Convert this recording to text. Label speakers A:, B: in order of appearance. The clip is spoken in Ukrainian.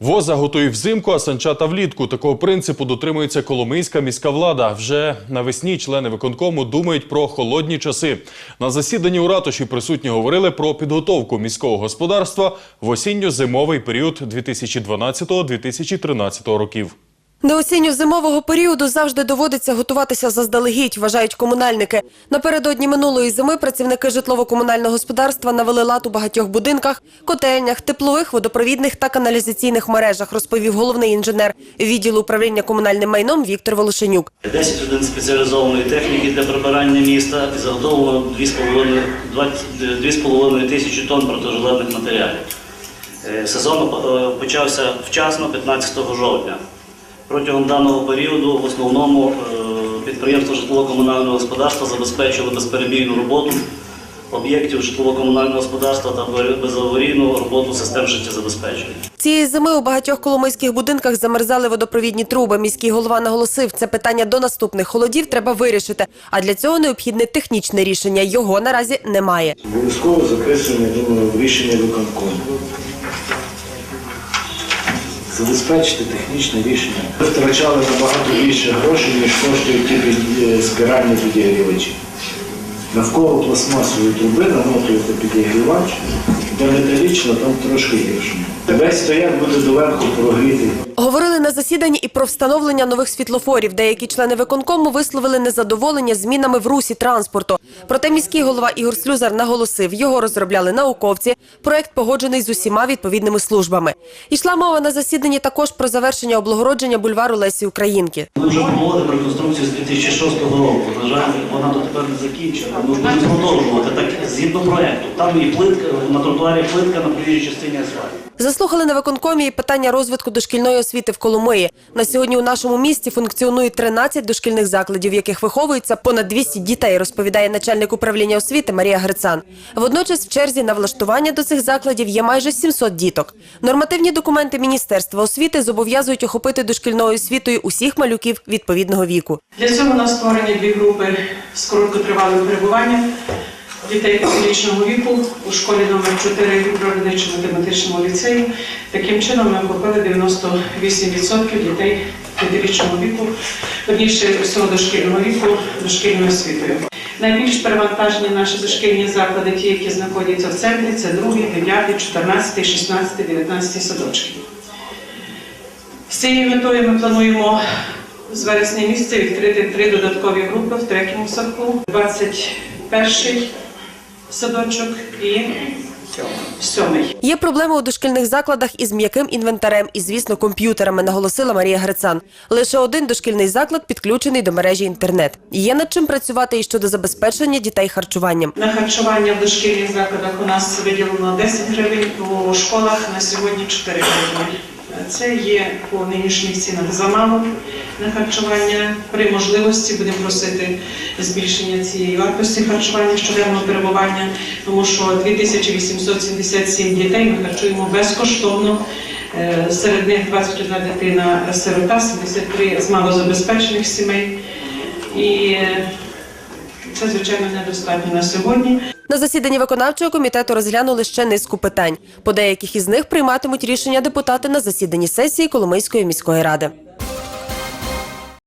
A: Воза готує взимку, а санчата влітку. Такого принципу дотримується Коломийська міська влада. Вже навесні члени виконкому думають про холодні часи. На засіданні у ратуші присутні говорили про підготовку міського господарства в осінньо-зимовий період 2012-2013 років.
B: До осінньо-зимового періоду завжди доводиться готуватися заздалегідь, вважають комунальники. Напередодні минулої зими працівники житлово-комунального господарства навели лад у багатьох будинках, котельнях, теплових, водопровідних та каналізаційних мережах, розповів головний інженер відділу управління комунальним майном Віктор Волошенюк.
C: 10 одиниць спеціалізованої техніки для прибирання міста і заготовлено 2,5 20 2,5 тисячі тонн протижеледних матеріалів. Е, Сезон е, почався вчасно, 15 жовтня. Протягом даного періоду в основному е, підприємство житлово-комунального господарства забезпечило безперебійну роботу об'єктів житлово-комунального господарства та безаварійну роботу систем життєзабезпечення.
B: Цієї зими у багатьох коломийських будинках замерзали водопровідні труби. Міський голова наголосив, це питання до наступних холодів треба вирішити. А для цього необхідне технічне рішення. Його наразі немає.
D: Обов'язково записуємо, думаю, рішення виконкому. Забезпечити технічне рішення. Ми втрачали набагато більше грошей, ніж коштують ті під- е, спіральні підігрівачі. Навколо пластмасової труби намотуєте підігрівач, де там трошки гірше. Весь стояк буде доверху прогрітий.
B: Говорили на засіданні і про встановлення нових світлофорів. Деякі члени виконкому висловили незадоволення змінами в русі транспорту. Проте міський голова Ігор Слюзар наголосив, його розробляли науковці. Проект погоджений з усіма відповідними службами. Йшла мова на засіданні також про завершення облагородження бульвару Лесі Українки.
C: Ми вже проводимо реконструкцію з 2006 року. На жаль, вона дотепер не закінчена. Ми будемо продовжувати так згідно проекту. Там і плитка на тротуарі плитка на проїжджій частині асфальту.
B: Заслухали на виконкомі і питання розвитку дошкільної освіти в Коломиї. На сьогодні у нашому місті функціонує 13 дошкільних закладів, в яких виховується понад 200 дітей, розповідає начальник управління освіти Марія Грицан. Водночас в черзі на влаштування до цих закладів є майже 700 діток. Нормативні документи Міністерства освіти зобов'язують охопити дошкільною освітою усіх малюків відповідного віку.
E: Для цього у нас створені дві групи з короткотривалим перебуванням дітей п'ятирічного віку у школі номер 4 в природничо-математичному ліцеї. Таким чином ми охопили 98% дітей п'ятирічного віку, верніше всього дошкільного віку, дошкільною освітою. Найбільш перевантажені наші дошкільні заклади, ті, які знаходяться в центрі, це 2, 9, 14, 16, 19 садочки. З цією метою ми плануємо з вересня місяця відкрити три додаткові групи в третьому садку, 21 садочок і сьомий.
B: Є проблеми у дошкільних закладах із м'яким інвентарем і, звісно, комп'ютерами, наголосила Марія Грицан. Лише один дошкільний заклад підключений до мережі інтернет. Є над чим працювати і щодо забезпечення дітей харчуванням.
E: На харчування в дошкільних закладах у нас виділено 10 гривень, у школах на сьогодні 4 гривні. Це є по нинішніх цінах замало на харчування. При можливості будемо просити збільшення цієї вартості харчування щоденного перебування, тому що 2877 дітей ми харчуємо безкоштовно. Е, Серед них 21 дитина сирота, 73 з малозабезпечених сімей. І е, це, звичайно, недостатньо на сьогодні.
B: На засіданні виконавчого комітету розглянули ще низку питань. По деяких із них прийматимуть рішення депутати на засіданні сесії Коломийської міської ради.